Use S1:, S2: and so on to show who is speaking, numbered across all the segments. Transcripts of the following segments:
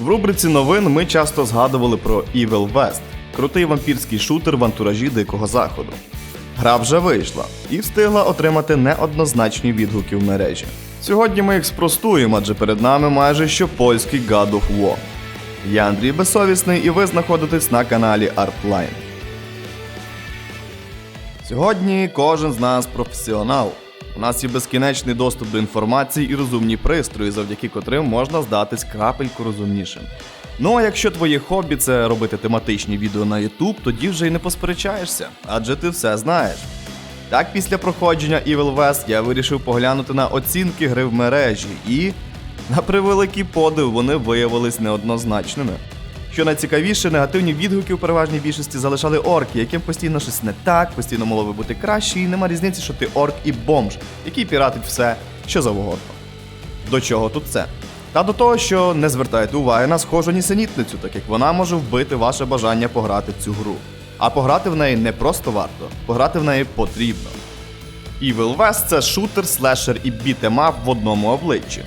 S1: В рубриці новин ми часто згадували про Evil West, крутий вампірський шутер в антуражі Дикого Заходу. Гра вже вийшла і встигла отримати неоднозначні відгуки в мережі. Сьогодні ми їх спростуємо, адже перед нами майже що польський God of War. Я Андрій Безсовісний, і ви знаходитесь на каналі Artline. Сьогодні кожен з нас професіонал. У нас є безкінечний доступ до інформації і розумні пристрої, завдяки котрим можна здатись крапельку розумнішим. Ну а якщо твоє хобі це робити тематичні відео на YouTube, тоді вже й не посперечаєшся, адже ти все знаєш. Так, після проходження Evil West я вирішив поглянути на оцінки гри в мережі, і, на превеликий подив, вони виявились неоднозначними. Що найцікавіше, негативні відгуки у переважній більшості залишали орки, яким постійно щось не так, постійно могло би бути краще, і нема різниці, що ти орк і бомж, який піратить все, що завгодно. До чого тут це? Та до того, що не звертайте уваги на схожу нісенітницю, так як вона може вбити ваше бажання пограти в цю гру. А пограти в неї не просто варто, пограти в неї потрібно. Evil West – це шутер, слешер і бітемап в одному обличчі.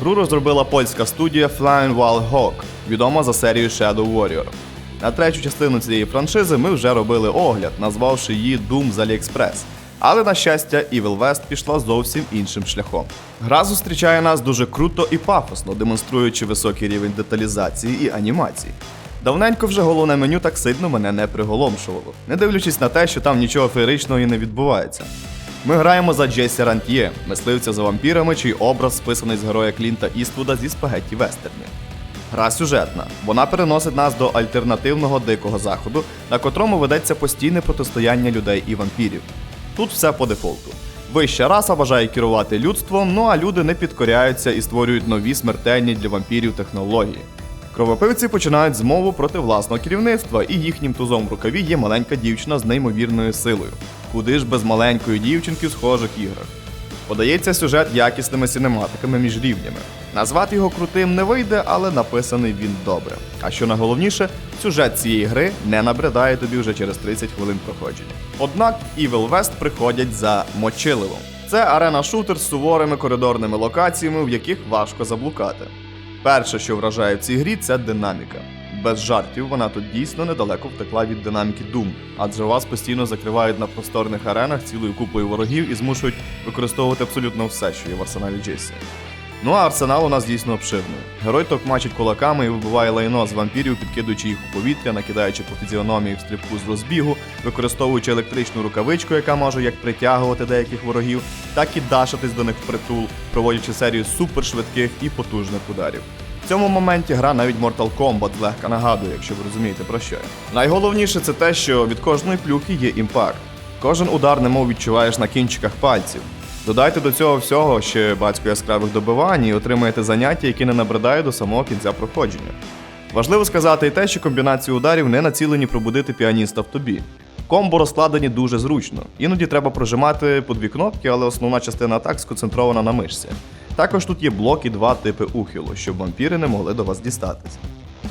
S1: Гру розробила польська студія Flying Wild Hawk, відома за серією Shadow Warrior. На третю частину цієї франшизи ми вже робили огляд, назвавши її Doom з AliExpress. Але, на щастя, Evil West пішла зовсім іншим шляхом. Гра зустрічає нас дуже круто і пафосно, демонструючи високий рівень деталізації і анімації. Давненько вже головне меню так сильно мене не приголомшувало, не дивлячись на те, що там нічого феєричного і не відбувається. Ми граємо за Джесі Рантьє, мисливця за вампірами, чий образ списаний з героя Клінта Іствуда зі спагетті вестерні. Гра сюжетна. Вона переносить нас до альтернативного дикого заходу, на котрому ведеться постійне протистояння людей і вампірів. Тут все по дефолту. Вища раса бажає керувати людством, ну а люди не підкоряються і створюють нові смертельні для вампірів технології. Кровопивці починають змову проти власного керівництва, і їхнім тузом в рукаві є маленька дівчина з неймовірною силою. Куди ж без маленької дівчинки в схожих іграх? Подається сюжет якісними синематиками між рівнями. Назвати його крутим не вийде, але написаний він добре. А що найголовніше, сюжет цієї гри не набридає тобі вже через 30 хвилин проходження. Однак Evil West приходять за мочиливом. Це арена-шутер з суворими коридорними локаціями, в яких важко заблукати. Перше, що вражає в цій грі, це динаміка. Без жартів, вона тут дійсно недалеко втекла від динаміки Doom, адже вас постійно закривають на просторних аренах цілою купою ворогів і змушують використовувати абсолютно все, що є в арсеналі Джесі. Ну а арсенал у нас дійсно обширний. Герой токмачить кулаками і вибиває лайно з вампірів, підкидуючи їх у повітря, накидаючи по фізіономії в стрибку з розбігу, використовуючи електричну рукавичку, яка може як притягувати деяких ворогів, так і дашитись до них впритул, проводячи серію супершвидких і потужних ударів. В цьому моменті гра навіть Mortal Kombat легко нагадує, якщо ви розумієте про що. Найголовніше це те, що від кожної плюхи є імпакт. Кожен удар немов відчуваєш на кінчиках пальців. Додайте до цього всього ще батько яскравих добивань і отримаєте заняття, які не набридають до самого кінця проходження. Важливо сказати і те, що комбінації ударів не націлені пробудити піаніста в тобі. Комбо розкладені дуже зручно. Іноді треба прожимати по дві кнопки, але основна частина атак сконцентрована на мишці. Також тут є блок і два типи ухилу, щоб вампіри не могли до вас дістатись.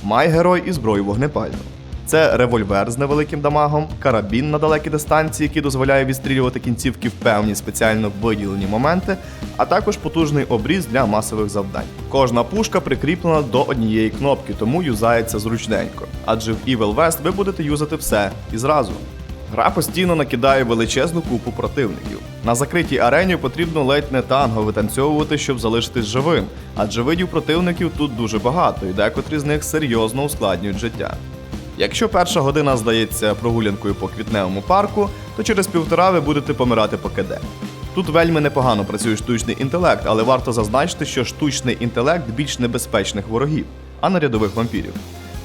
S1: Май герой і зброю вогнепальну. Це револьвер з невеликим дамагом, карабін на далекій дистанції, який дозволяє відстрілювати кінцівки в певні спеціально виділені моменти, а також потужний обріз для масових завдань. Кожна пушка прикріплена до однієї кнопки, тому юзається зручненько. Адже в Evil West ви будете юзати все і зразу. Гра постійно накидає величезну купу противників. На закритій арені потрібно ледь не танго витанцьовувати, щоб залишитись живим, адже видів противників тут дуже багато, і декотрі з них серйозно ускладнюють життя. Якщо перша година здається прогулянкою по квітневому парку, то через півтора ви будете помирати по КД. Тут вельми непогано працює штучний інтелект, але варто зазначити, що штучний інтелект більш небезпечних ворогів, а не рядових вампірів.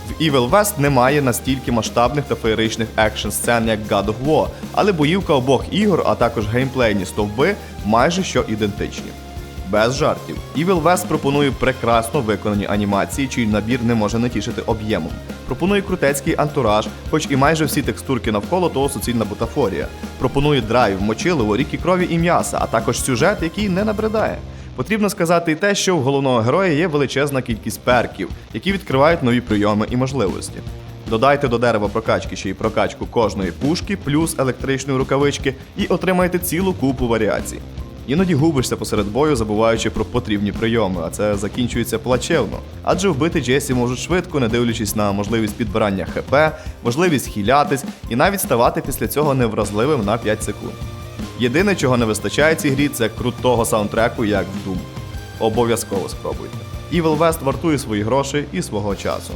S1: В Evil West немає настільки масштабних та феєричних екшн сцен, як God of War, але боївка обох ігор, а також геймплейні стовби майже що ідентичні. Без жартів. Evil West пропонує прекрасно виконані анімації, чий набір не може не тішити об'ємом. Пропонує крутецький антураж, хоч і майже всі текстурки навколо того суцільна бутафорія. Пропонує драйв, мочилово, ріки крові і м'яса, а також сюжет, який не набридає. Потрібно сказати і те, що в головного героя є величезна кількість перків, які відкривають нові прийоми і можливості. Додайте до дерева прокачки ще й прокачку кожної пушки, плюс електричної рукавички, і отримаєте цілу купу варіацій. Іноді губишся посеред бою, забуваючи про потрібні прийоми, а це закінчується плачевно. Адже вбити Джесі можуть швидко, не дивлячись на можливість підбирання ХП, можливість хілятись і навіть ставати після цього невразливим на 5 секунд. Єдине, чого не вистачає цій грі, це крутого саундтреку, як в Doom. Обов'язково спробуйте. Evil West вартує свої гроші і свого часу.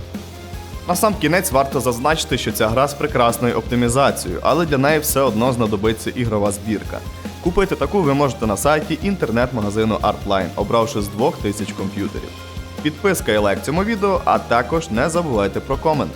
S1: На сам кінець варто зазначити, що ця гра з прекрасною оптимізацією, але для неї все одно знадобиться ігрова збірка. Купити таку ви можете на сайті інтернет-магазину Artline, обравши з 2000 комп'ютерів. Підписка і лайк цьому відео, а також не забувайте про комент.